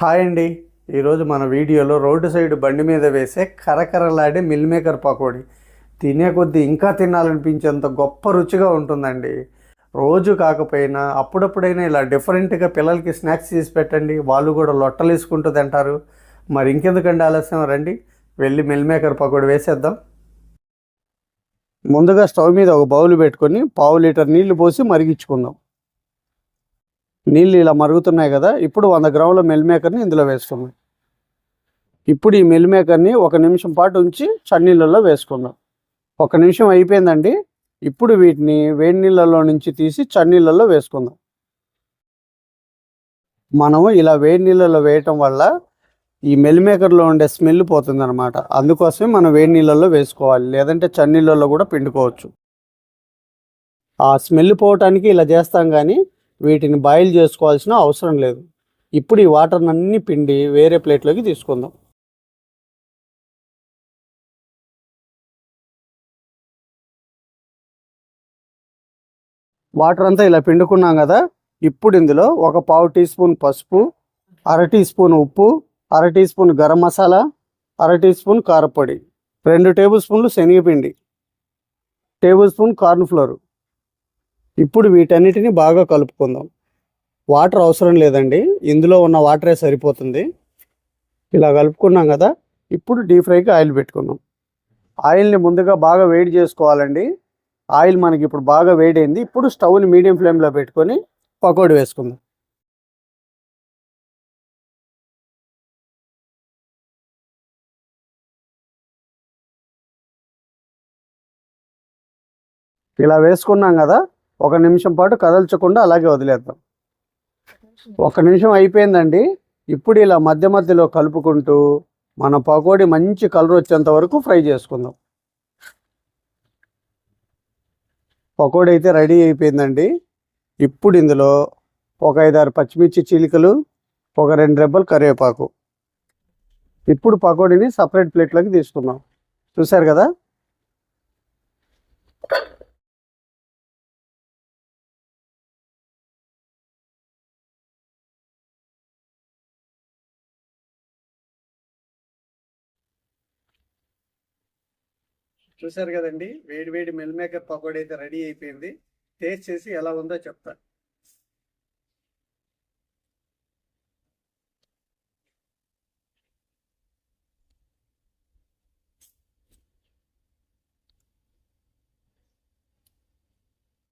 Hi అండి. ఈరోజు మన వీడియోలో రోడ్డు సైడ్ బండి మీద వేసే కరకరలాడే మిల్ మేకర్ పకోడీ. తినే కొద్దీ ఇంకా తినాలనిపించేంత గొప్ప రుచిగా ఉంటుందండి. రోజు కాకపోయినా అప్పుడప్పుడైనా ఇలా డిఫరెంట్గా పిల్లలకి స్నాక్స్ చేసి పెట్టండి. వాళ్ళు కూడా లొట్టలు వేసుకుంటూ తింటారు. మరి ఇంకెందుకండి ఆలస్యం? రండి వెళ్ళి మిల్ మేకర్ పకోడీ వేసేద్దాం. ముందుగా స్టవ్ మీద ఒక బౌల్ పెట్టుకొని పావు లీటర్ నీళ్ళు పోసి మరిగించుకుందాం. నీళ్ళు ఇలా మరుగుతున్నాయి కదా ఇప్పుడు వంద గ్రాముల మెల్ మేకర్ని ఇందులో వేసుకుందాం. ఇప్పుడు ఈ మెల్ మేకర్ని ఒక నిమిషం పాటు ఉంచి చన్నీళ్ళల్లో వేసుకుందాం. ఒక నిమిషం అయిపోయిందండి. ఇప్పుడు వీటిని వేడి నీళ్ళల్లో నుంచి తీసి చన్నీళ్ళల్లో వేసుకుందాం. మనం ఇలా వేడి నీళ్ళలో వేయటం వల్ల ఈ మిల్ మేకర్లో ఉండే స్మెల్ పోతుంది అనమాట అందుకోసమే మనం వేడి నీళ్ళల్లో వేసుకోవాలి. లేదంటే చన్నీళ్ళల్లో కూడా పిండుకోవచ్చు. ఆ స్మెల్ పోవటానికి ఇలా చేస్తాం కానీ వీటిని బాయిల్ చేసుకోవాల్సిన అవసరం లేదు. ఇప్పుడు ఈ వాటర్ అన్ని పిండి వేరే ప్లేట్లోకి తీసుకుందాం. వాటర్ అంతా ఇలా పిండుకున్నాం కదా ఇప్పుడు ఇందులో ఒక పావు టీ స్పూన్ పసుపు అర టీ స్పూన్ ఉప్పు అర టీ స్పూన్ గరం మసాలా అర టీ స్పూన్ కారపొడి రెండు టేబుల్ స్పూన్లు శనగపిండి టేబుల్ స్పూన్ కార్న్ఫ్లోర్ ఇప్పుడు వీటన్నిటిని బాగా కలుపుకుందాం. వాటర్ అవసరం లేదండి. ఇందులో ఉన్న వాటరే సరిపోతుంది. ఇలా కలుపుకున్నాం కదా. ఇప్పుడు డీప్ ఫ్రైకి ఆయిల్ పెట్టుకుందాం. ఆయిల్ని ముందుగా బాగా వేడి చేసుకోవాలండి. ఆయిల్ మనకి ఇప్పుడు బాగా వేడైంది. ఇప్పుడు స్టవ్ని మీడియం ఫ్లేమ్లో పెట్టుకొని పకోడీ వేసుకుందాం. ఇలా వేసుకున్నాం కదా. ఒక నిమిషం పాటు కదల్చకుండా అలాగే వదిలేద్దాం. ఒక నిమిషం అయిపోయిందండి. ఇప్పుడు ఇలా మధ్య మధ్యలో కలుపుకుంటూ మన పకోడీ మంచి కలర్ వచ్చేంత వరకు ఫ్రై చేసుకుందాం. పకోడీ అయితే రెడీ అయిపోయిందండి. ఇప్పుడు ఇందులో ఒక ఐదారు పచ్చిమిర్చి చీలికలు ఒక రెండు రెబ్బలు కరివేపాకు. ఇప్పుడు పకోడీని సపరేట్ ప్లేట్లోకి తీసుకుందాం. చూసారు కదా? చూసారు కదండి వేడి వేడి మిల్ మేకర్ పకోడీ అయితే రెడీ అయిపోయింది. టేస్ట్ చేసి ఎలా ఉందో చెప్తాను